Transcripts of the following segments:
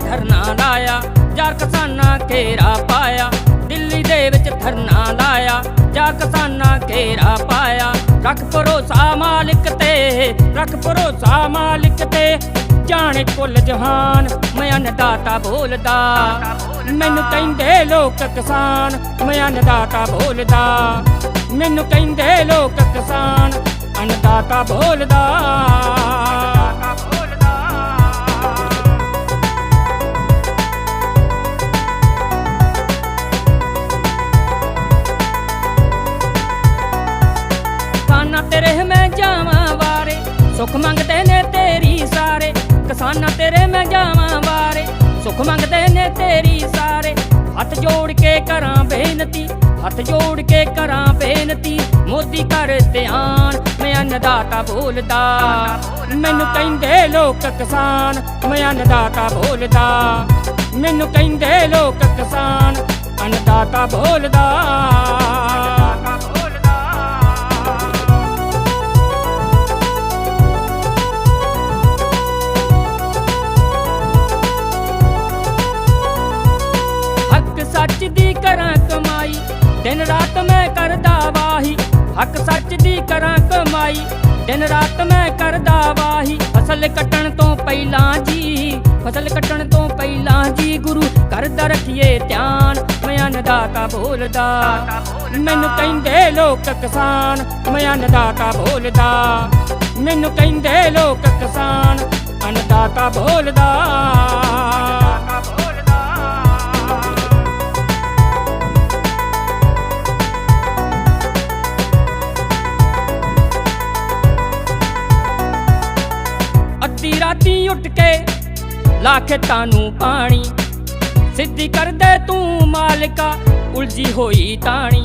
ਪਾਇਆ ਜਾਂ ਕਿਸਾਨਾਂ ਘੇਰਾ ਪਾਇਆ। ਦਿੱਲੀ ਦੇ ਵਿੱਚ ਧਰਨਾ ਲਾਇਆ। ਜਾਂ ਕਿਸਾਨਾਂ ਘੇਰਾ ਪਾਇਆ। ਰੱਖ ਭਰੋਸਾ ਮਾਲਿਕ ਤੇ, ਰੱਖ ਭਰੋਸਾ ਮਾਲਿਕ ਤੇ। ਜਾਣੇ ਕੁੱਲ ਜਹਾਨ, ਮੈਂ ਅੰਨਦਾਤਾ ਬੋਲਦਾ। ਮੈਨੂੰ ਕਹਿੰਦੇ ਲੋਕ ਕਿਸਾਨ, ਮੈਂ ਅੰਨਦਾਤਾ ਬੋਲਦਾ। ਮੈਨੂੰ ਕਹਿੰਦੇ ਲੋਕ ਕਿਸਾਨ, ਅੰਨਦਾਤਾ ਬੋਲਦਾ। ਸੁੱਖ ਮੰਗਦੇ ਨੇ ਤੇਰੀ ਸਾਰੇ, ਕਿਸਾਨਾਂ ਤੇਰੇ ਮੈਂ ਜਾਵਾਂ ਵਾਰੇ ਸੁੱਖ ਮੰਗਦੇ ਨੇ ਤੇਰੀ ਸਾਰੇ, ਹੱਥ ਜੋੜ ਕੇ ਕਰਾਂ ਬੇਨਤੀ, ਹੱਥ ਜੋੜ ਕੇ ਕਰਾਂ ਬੇਨਤੀ। ਮੋਦੀ ਕਰ ਧਿਆਨ ਮੈਂ ਅੰਨਦਾਤਾ ਬੋਲਦਾ। ਮੈਨੂੰ ਕਹਿੰਦੇ ਲੋਕ ਕਿਸਾਨ, ਮੈਂ ਅੰਨਦਾਤਾ ਬੋਲਦਾ। ਮੈਨੂੰ ਕਹਿੰਦੇ ਲੋਕ ਕਿਸਾਨ, ਅੰਨਦਾਤਾ ਬੋਲਦਾ। ਹੱਕ ਸੱਚ ਦੀ ਕਰਾਂ ਕਮਾਈ, ਦਿਨ ਰਾਤ ਮੈਂ ਕਰਦਾ ਵਾਹੀ। ਫਸਲ ਕੱਟਣ ਤੋਂ ਪਹਿਲਾਂ ਜੀ, ਫਸਲ ਕੱਟਣ ਤੋਂ ਪਹਿਲਾਂ ਜੀ, ਗੁਰੂ ਕਰਦਾ ਰੱਖੀਏ ਧਿਆਨ। ਮੈਂ ਅੰਨਦਾਤਾ ਬੋਲਦਾ, ਮੈਨੂੰ ਕਹਿੰਦੇ ਲੋਕ ਕਿਸਾਨ। ਮੈਂ ਅੰਨਦਾਤਾ ਬੋਲਦਾ, ਮੈਨੂੰ ਕਹਿੰਦੇ ਲੋਕ ਕਿਸਾਨ। ਅੰਨਦਾਤਾ ਬੋਲਦਾ। ਅੱਧੀ ਰਾਤੀ ਉੱਠ ਕੇ ਲਾ ਕੇ ਨੂੰ ਪਾਣੀ। ਸਿੱਧੀ ਕਰਦੇ ਤੂੰ ਮਾਲਕਾ, ਉਲਝੀ ਹੋਈ ਤਾਣੀ।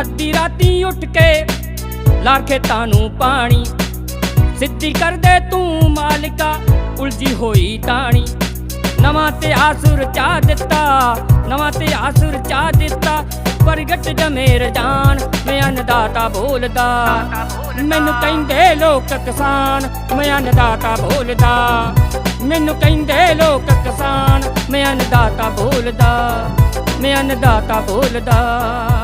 ਅੱਧੀ ਰਾਤੀ ਉੱਠ ਕੇ ਲਾ ਕੇ ਨੂੰ ਪਾਣੀ। ਸਿੱਧੀ ਕਰਦੇ ਤੂੰ ਮਾਲਕਾ, ਉਲਝੀ ਹੋਈ ਤਾਣੀ। ਨਵਾਂ ਤੇ ਆਸੁਰ ਚਾ ਦਿੱਤਾ, ਨਵਾਂ ਤੇ ਆਸੁਰ ਚਾ ਦਿੱਤਾ। ਪ੍ਰਗਟ ਜਮੇ ਜਾਨ, ਮੈਂ ਅੰਨਦਾਤਾ ਬੋਲਦਾ। ਮੈਨੂੰ ਕਹਿੰਦੇ ਲੋਕ ਕਿਸਾਨ, ਮੈਂ ਅੰਨਦਾਤਾ ਬੋਲਦਾ। ਮੈਨੂੰ ਕਹਿੰਦੇ ਲੋਕ ਕਿਸਾਨ, ਮੈਂ ਅੰਨਦਾਤਾ ਬੋਲਦਾ। ਮੈਂ ਅੰਨਦਾਤਾ ਬੋਲਦਾ।